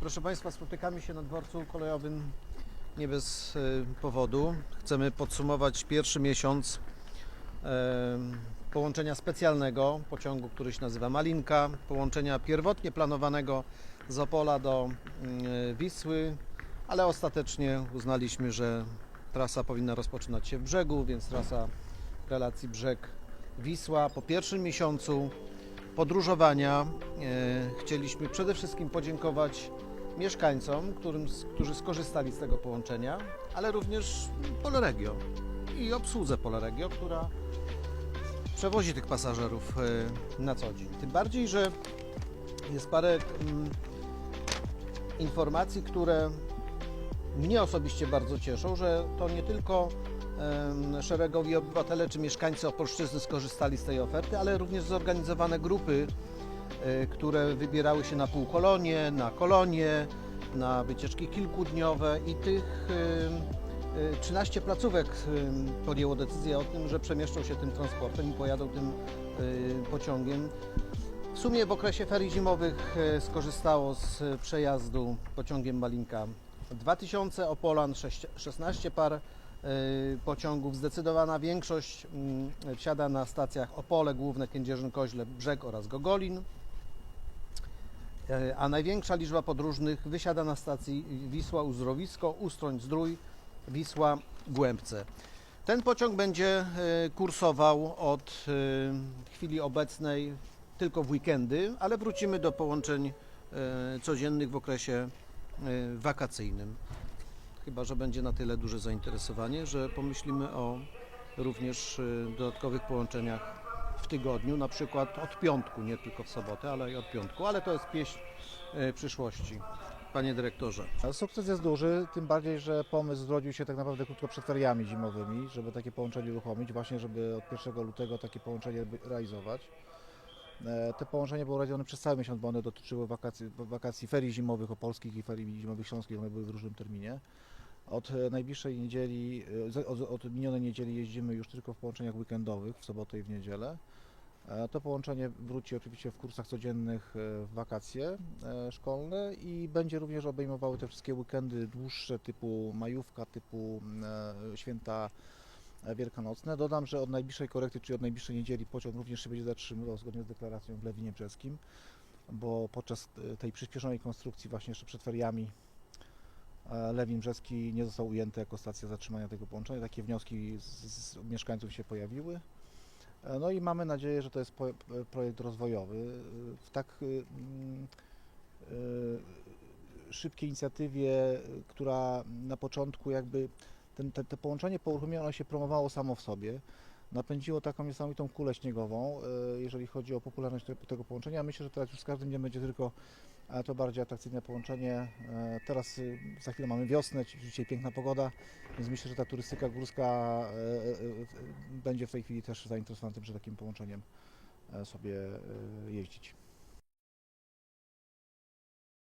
Proszę Państwa, spotykamy się na dworcu kolejowym nie bez y, powodu. Chcemy podsumować pierwszy miesiąc em, połączenia specjalnego pociągu, który się nazywa Malinka, połączenia pierwotnie planowanego z Opola do y, Wisły, ale ostatecznie uznaliśmy, że trasa powinna rozpoczynać się w brzegu, więc trasa relacji brzeg-Wisła po pierwszym miesiącu podróżowania e, chcieliśmy przede wszystkim podziękować mieszkańcom, którym, którzy skorzystali z tego połączenia, ale również Polregio i obsłudze Polregio, która przewozi tych pasażerów e, na co dzień. Tym bardziej, że jest parę mm, informacji, które mnie osobiście bardzo cieszą, że to nie tylko szeregowi obywatele czy mieszkańcy Opolszczyzny skorzystali z tej oferty, ale również zorganizowane grupy, które wybierały się na półkolonie, na kolonie, na wycieczki kilkudniowe i tych em, e, 13 placówek podjęło decyzję o tym, że przemieszczą się tym transportem i pojadą tym pociągiem. W sumie w okresie ferii zimowych skorzystało z przejazdu pociągiem Malinka 2000 Opolan, sześć- 16 par pociągów. Zdecydowana większość mm, wsiada na stacjach Opole, Główne, Kędzierzyn-Koźle, Brzeg oraz Gogolin. E, A największa liczba podróżnych wysiada na stacji Wisła Uzdrowisko, Ustroń Zdrój, Wisła Głębce. Ten pociąg będzie e, kursował od chwili obecnej tylko w weekendy, ale wrócimy do połączeń codziennych w okresie wakacyjnym. Chyba, że będzie na tyle duże zainteresowanie, że pomyślimy o również e, dodatkowych połączeniach w tygodniu, na przykład od piątku, nie tylko w sobotę, ale i od piątku, ale to jest pieśń e, przyszłości. Panie dyrektorze. Sukces jest duży, tym bardziej, że pomysł zrodził się tak naprawdę krótko przed feriami zimowymi, żeby takie połączenie uruchomić, właśnie żeby od 1 lutego takie połączenie realizować. E, Te połączenie było realizowane przez cały miesiąc, bo one dotyczyły wakacji, wakacji ferii zimowych opolskich i ferii zimowych śląskich, one były w różnym terminie. Od e, najbliższej niedzieli, e, od, od minionej niedzieli jeździmy już tylko w połączeniach weekendowych, w sobotę i w niedzielę. E, To połączenie wróci oczywiście w kursach codziennych w wakacje szkolne i będzie również obejmowały te wszystkie weekendy dłuższe typu majówka, typu e, święta wielkanocne. Dodam, że od najbliższej korekty, czyli od najbliższej niedzieli pociąg również się będzie zatrzymywał zgodnie z deklaracją w Lewinie Brzeskim, bo podczas tej przyspieszonej konstrukcji właśnie jeszcze przed feriami Lewin Brzeski nie został ujęty jako stacja zatrzymania tego połączenia. Takie wnioski z, z mieszkańców się pojawiły. E, No i mamy nadzieję, że to jest e, projekt rozwojowy. E, W tak mm, szybkiej inicjatywie, która na początku jakby ten, te, te połączenie po uruchomieniu ono się promowało samo w sobie. Napędziło taką niesamowitą kulę śniegową, e, jeżeli chodzi o popularność te, tego połączenia. Myślę, że teraz już z każdym dniem będzie tylko to bardziej atrakcyjne połączenie. E, Teraz e, za chwilę mamy wiosnę, dzisiaj piękna pogoda, więc myślę, że ta turystyka górska e, będzie w tej chwili też zainteresowana tym, że takim połączeniem sobie jeździć.